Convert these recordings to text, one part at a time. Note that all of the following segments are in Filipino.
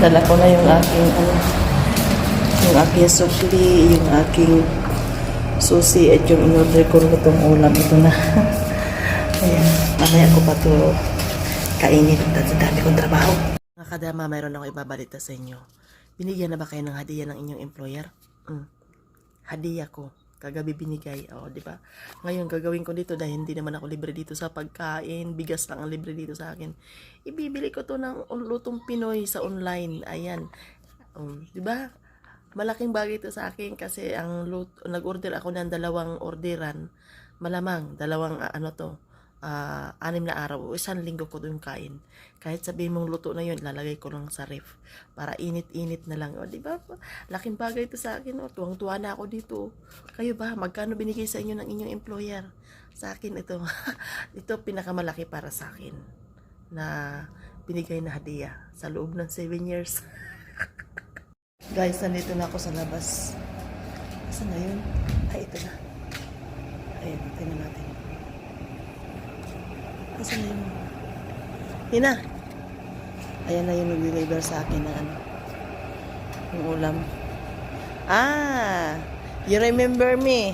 Dala ko na yung aking, ano, yung aking sukli, yung aking susi, at yung in-order ko lutong ulam. Ito na. Ayan, mamaya ko pa to kainin. Dati dami kong trabaho. Mga kadama, mayroon ako ibabalita sa inyo. Binigyan na ba kayo ng hadiah ng inyong employer? Mm. Hadiah ko. Kagabi binigay. O, di ba? Ngayon, gagawin ko dito dahil hindi naman ako libre dito sa pagkain. Bigas lang ang libre dito sa akin. Ibibili ko to ng lutong Pinoy sa online. Ayan. Um, di ba? Malaking bagay ito sa akin kasi ang nag-order ako ng dalawang orderan. Malamang, dalawang ano to, ah, anim na araw o isang linggo ko doon kain. Kahit sabihin mong luto na yun, lalagay ko lang sa ref para init-init na lang. O, di ba? Laking bagay ito sa akin. O, tuwang-tuwa na ako dito. Kayo ba? Magkano binigay sa inyo ng inyong employer? Sa akin ito. ito pinakamalaki para sa akin na binigay na hadiah sa loob ng 7 years. Guys, nandito na ako sa labas. Saan na yun? Ay, ito na. Ayun, tingnan natin. Asan na yun? Yun na. Ayan na yung nag-deliver sa akin ng ano. Yung ulam. Ah! You remember me?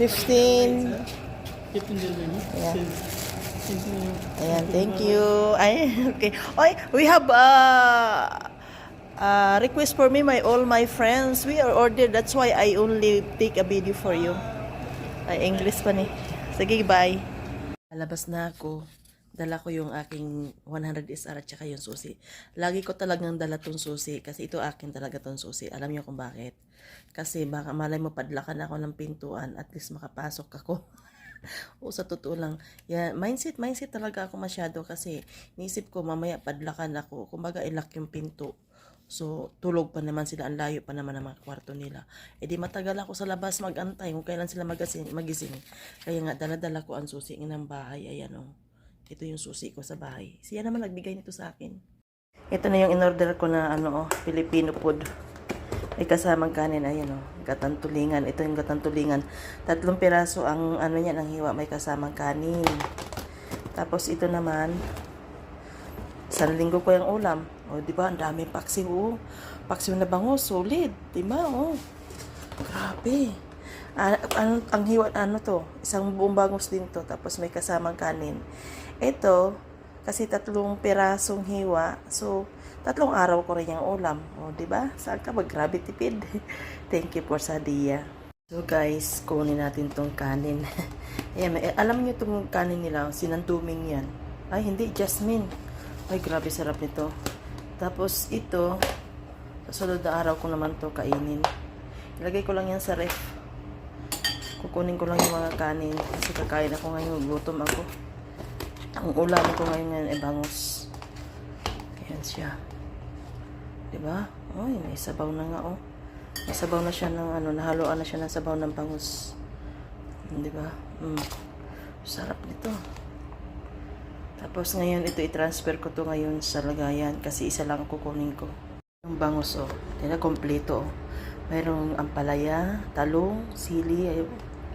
15. Yeah. Ayan, thank you. Ay, okay. Oy, we have uh, uh, request for me, my all my friends. We are ordered. That's why I only take a video for you. Ay, English pa ni. Sige, bye. Lalabas na ako. Dala ko yung aking 100 SR at saka yung susi. Lagi ko talagang dala tong susi kasi ito akin talaga tong susi. Alam niyo kung bakit? Kasi baka malay mo padlakan ako ng pintuan at least makapasok ako. o sa totoo lang, yan, mindset, mindset talaga ako masyado kasi nisip ko mamaya padlakan ako. Kumbaga ilak yung pinto. So, tulog pa naman sila, ang layo pa naman ng mga kwarto nila. E di matagal ako sa labas magantay kung kailan sila magising. magising. Kaya nga, dala-dala ko ang susi ng bahay. Ayan o. Ito yung susi ko sa bahay. Siya naman nagbigay nito sa akin. Ito na yung in-order ko na ano, oh, Filipino food. May kasamang kanin, ayan o. Gatantulingan. Ito yung gatantulingan. Tatlong piraso ang ano niya, ang hiwa. May kasamang kanin. Tapos ito naman, Isang linggo ko yung ulam. O, di ba? Ang daming paksiw. Oh. Paksiw na bango. Solid. Di ba? Oh. Grabe. Ah, ano, ang hiwa, ano to? Isang buong bangus din to. Tapos may kasamang kanin. Ito, kasi tatlong pirasong hiwa. So, tatlong araw ko rin yung ulam. O, di ba? Saan ka mag Grabe tipid. Thank you for Sadia. So guys, kunin natin tong kanin. Ayan, eh, alam niyo tong kanin nila, sinantuming yan. Ay, hindi, jasmine. Ay, grabe sarap nito. Tapos ito, sa sunod na araw ko naman to kainin. Ilagay ko lang yan sa ref. Kukunin ko lang yung mga kanin. Kasi kakain ako ngayon, gutom ako. Ang ulam ko ngayon ngayon ay bangus. Ayan siya. Diba? Uy, may sabaw na nga oh. May sabaw na siya ng ano, nahaluan na siya ng sabaw ng bangus. Diba? Mm. Sarap nito. Tapos ngayon ito i-transfer ko to ngayon sa lagayan kasi isa lang kukunin ko. Yung bangus oh. Tina kompleto oh. Mayroong ampalaya, talong, sili, ayun.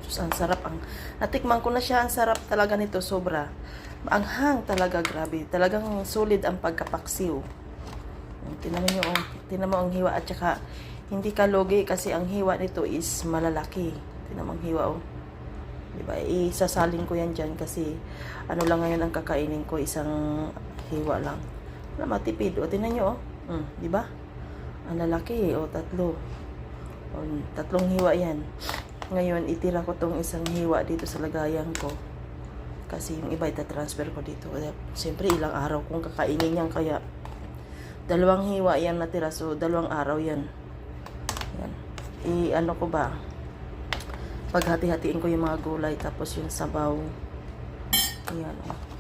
Sus, ang sarap ang natikman ko na siya, ang sarap talaga nito sobra. Ang hang talaga grabe. Talagang solid ang pagkapaksiw. Tinan mo nyo, oh. Tinan mo ang hiwa at saka hindi ka logi kasi ang hiwa nito is malalaki. Tinan mo ang hiwa oh. Diba? Isasalin ko yan dyan kasi ano lang ngayon ang kakainin ko, isang hiwa lang. Wala matipid. O, tinan nyo, oh. Mm, di ba? Ang lalaki, o, tatlo. O, tatlong hiwa yan. Ngayon, itira ko tong isang hiwa dito sa lagayan ko. Kasi yung iba itatransfer ko dito. Siyempre, ilang araw kung kakainin yan. Kaya, dalawang hiwa yan natira. So, dalawang araw yan. Yan. I-ano ko ba? Paghati-hatiin ko yung mga gulay tapos yung sabaw. Ayan o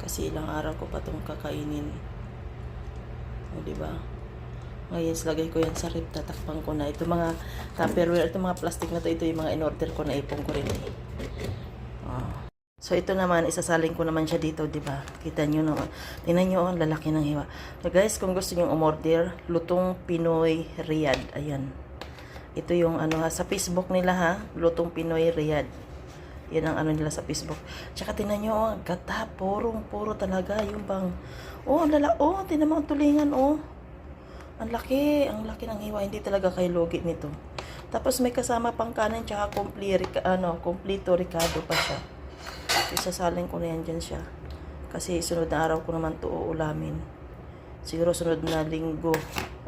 kasi ilang araw ko pa itong kakainin. O diba? Ngayon lagay ko yan sa rip tatakpan ko na. Ito mga tupperware ito mga plastic na to ito yung mga in-order ko na ipong ko rin eh. Oh. so ito naman isasaling ko naman siya dito diba? Kita nyo naman. Tingnan nyo oh, ang lalaki ng hiwa. So guys kung gusto nyo umorder lutong Pinoy Riyadh. Ayan ito yung ano ha, sa Facebook nila ha, Lutong Pinoy Riyadh. Yan ang ano nila sa Facebook. Tsaka tinan nyo, oh, gata, purong, puro talaga. Yung bang, oh, ang lala, oh, tinan mo ang tulingan, oh. Ang laki, ang laki ng hiwa. Hindi talaga kayo logi nito. Tapos may kasama pang kanin, tsaka rica- ano, kompleto ricado pa siya. Isasalin ko na yan dyan siya. Kasi sunod na araw ko naman to uulamin. Siguro sunod na linggo.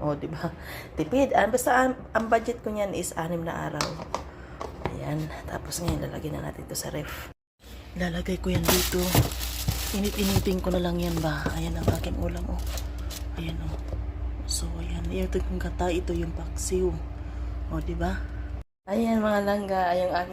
O, di ba? Tipid. Ah, basta ang, budget ko niyan is anim na araw. Ayan. Tapos ngayon, lalagyan na natin to sa ref. Lalagay ko yan dito. Init-initin ko na lang yan ba? Ayan ang aking ulam, oh. Ayan, oh. So, ayan. Ito yung kata, ito yung paksiw. O, di ba? Ayan mga langga, ay ang aking